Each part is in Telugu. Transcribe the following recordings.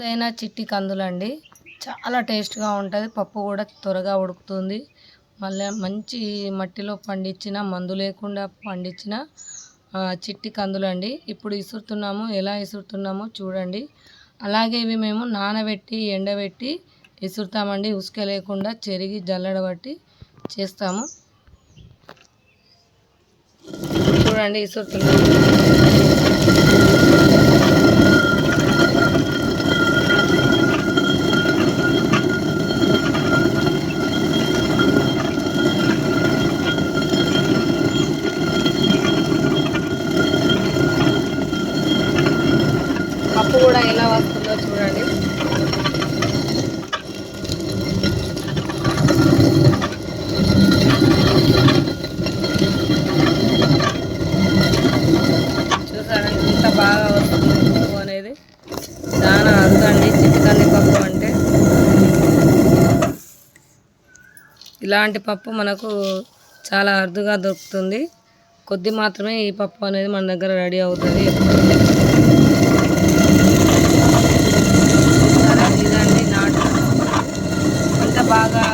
ఏదైనా చిట్టి కందులండి. చాలా టేస్ట్గా ఉంటుంది. పప్పు కూడా త్వరగా ఉడుకుతుంది. మళ్ళీ మంచి మట్టిలో పండించిన మందు లేకుండా పండించిన చిట్టి చిట్టి కందులండి. ఇప్పుడు ఇసురుతున్నాము. ఎలా ఇసురుతున్నామో చూడండి. అలాగే ఇవి మేము నానబెట్టి ఎండబెట్టి ఇసురుతామండి. ఉసుక లేకుండా చెరిగి జల్లడబట్టి చేస్తాము. చూడండి ఇసురుతున్నాము పప్పు కూడా ఎలా వస్తుందో చూడండి. చూసారా ఎంత బాగా వస్తుంది పప్పు అనేది. చాలా అరుదండి చిట్టుకంది పప్పు అంటే. ఇలాంటి పప్పు మనకు చాలా అరుదుగా దొరుకుతుంది. కొద్ది మాత్రమే ఈ పప్పు అనేది మన దగ్గర రెడీ అవుతుంది చూసారా? ఇదండి నాటు ఎంత బాగా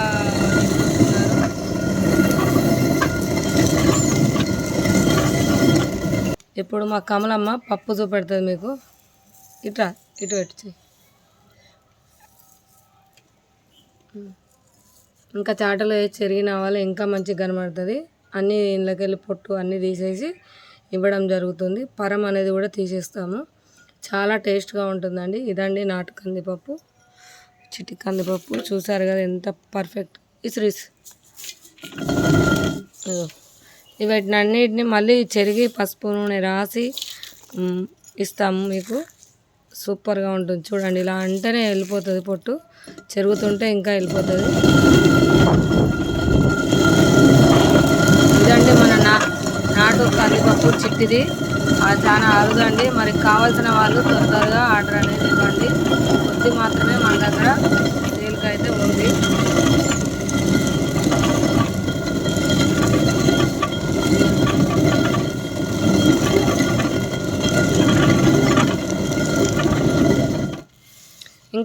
ఇప్పుడు మా కమలమ్మ పప్పు చూపెడుతుంది మీకు. ఇట్రా ఇటు పెట్టి ఇంకా చాటలో వేసి చెరిగిన వాళ్ళు ఇంకా మంచిగా కనబడుతుంది. అన్నీ ఇంట్లోకి వెళ్ళి పొట్టు అన్నీ తీసేసి ఇవ్వడం జరుగుతుంది. పరం అనేది కూడా తీసేస్తాము. చాలా టేస్ట్గా ఉంటుందండి. ఇదండి నాటు కందిపప్పు. చిట్టి కందిపప్పు. చూసారు కదా ఎంత పర్ఫెక్ట్ ఇసురు ఇసు వీటిని అన్నిటిని మళ్ళీ చెరిగి పసుపు నూనె రాసి ఇస్తాము మీకు. సూపర్గా ఉంటుంది. చూడండి ఇలా అంటేనే వెళ్ళిపోతుంది పొట్టు. చెరుగుతుంటే ఇంకా వెళ్ళిపోతుంది. ఇదండి మన నా నాటు కందిపప్పు చిట్టిది. అది చాలా అరుదండి. మరి కావాల్సిన వాళ్ళు త్వర త్వరగా ఆర్డర్ అనేది ఇవ్వండి కొద్ది మాత్రమే మన దగ్గర సేల్కి అయితే ఉంది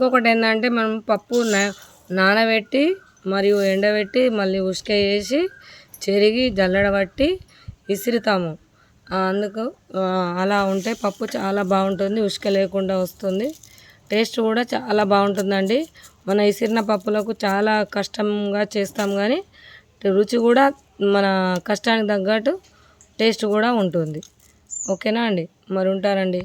ఇంకొకటి ఏంటంటే మనం పప్పు నా- నానబెట్టి మరియు ఎండబెట్టి మళ్ళీ ఉసుక వేసి చెరిగి జల్లడబట్టి ఇసురుతాము. అందుకు అలా ఉంటే పప్పు చాలా బాగుంటుంది ఉసుక లేకుండా వస్తుంది. టేస్ట్ కూడా చాలా బాగుంటుందండి. మన ఇసిరిన పప్పులకు చాలా కష్టంగా చేస్తాం కానీ రుచి కూడా మన కష్టానికి తగ్గట్టు టేస్ట్ కూడా ఉంటుంది. ఓకేనా అండి? మరి ఉంటారండి.